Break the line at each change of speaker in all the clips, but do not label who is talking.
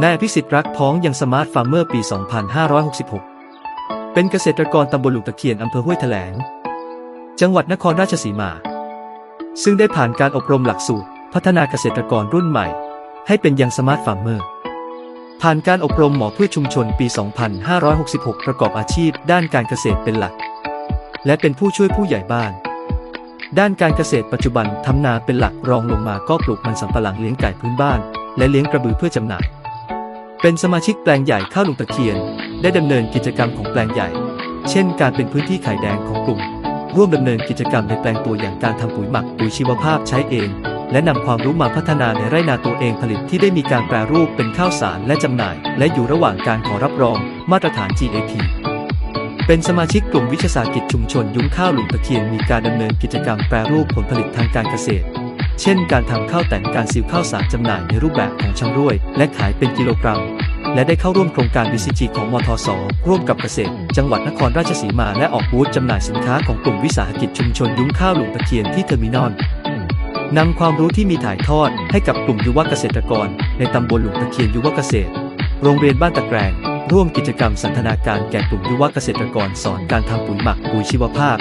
นายอภิสิทธิ์รักพ้องยังสมาร์ทฟาร์มเมอร์ปี 2566 เป็นเกษตรกรตำบลหลุงตะเคียนอำเภอห้วยแถลง จังหวัดนครราชสีมา ซึ่งได้ผ่านการอบรมหลักสูตร พัฒนาเกษตรกรรุ่นใหม่ ให้เป็นยังสมาร์ทฟาร์มเมอร์ ผ่านการอบรมหมอพืชชุมชนปี 2566 ประกอบอาชีพ ด้านการเกษตรเป็นหลัก และเป็นผู้ช่วยผู้ใหญ่บ้าน ด้านการเกษตรปัจจุบันทำนาเป็นหลักรองลงมาก็ปลูกมันสำปะหลังเลี้ยงไก่พื้นบ้าน และเลี้ยงกระบือเพื่อจำหน่าย เป็นสมาชิกแปลงใหญ่ข้าวลุงตะเคียน ได้ดำเนินกิจกรรมของแปลงใหญ่ เช่น การเป็นพื้นที่ไข่แดงของกลุ่ม ร่วมดำเนินกิจกรรมในแปลงตัวอย่างการทำปุ๋ยหมักปุ๋ยชีวภาพใช้เอง และนำความรู้มาพัฒนาในไร่นาตัวเองผลิตที่ได้มีการแปรรูปเป็นข้าวสารและจำหน่าย และอยู่ระหว่างการขอรับรอง มาตรฐาน GAP เป็นสมาชิกกลุ่มวิชาสาหกิจชุมชนยุ้งข้าวหลุมตะเคียนมีการดำเนินกิจกรรมแปรรูปผลผลิตทางการเกษตร เช่น การทำข้าวแต่งการซีลข้าวสารจำหน่ายในรูปแบบของชำร่วย และขายเป็นกิโลกรัม และได้เข้าร่วมโครงการ BCG ของมทสร่วมกับเกษตร จังหวัดนครราชสีมาและออกบูธจำหน่ายสินค้าของกลุ่มวิสาหกิจชุมชนยุ้งข้าวหลุมตะเคียนที่เทอร์มินอลนำความรู้ที่มีถ่ายทอดให้กับกลุ่มยุวเกษตรกร ในตำบลหลุมตะเคียนยุวเกษตร โรงเรียนบ้านตะแกรงร่วมกิจกรรมสันทนาการแก่กลุ่มยุวเกษตรกรสอนการทำปุ๋ยหมักปุ๋ยชีวภาพ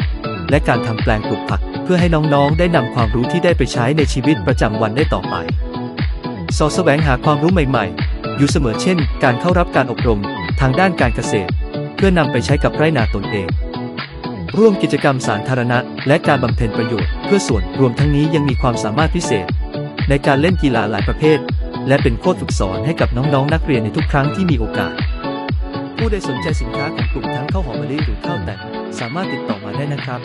และการทำแปลงปลูกผัก พื่อให้น้องๆ ได้นำความรู้ที่ได้ไปใช้ในชีวิตประจำวันได้ต่อไป สอดแสวงหาความรู้ใหม่ๆ อยู่เสมอเช่น การเข้ารับการอบรมทางด้านการเกษตร เพื่อนำไปใช้กับไร่นาตนเอง ร่วมกิจกรรมสาธารณะ และการบำเพ็ญประโยชน์เพื่อส่วนรวมทั้งนี้ยังมีความสามารถพิเศษ ในการเล่นกีฬาหลายประเภท และเป็นโค้ชฝึกสอนให้กับน้องๆ นักเรียนในทุกครั้งที่มีโอกาสผู้ใดสนใจสินค้าของกลุ่มทั้งข้าวหอมมะลิหรือข้าวแต่นสามารถติดต่อมาได้นะครับ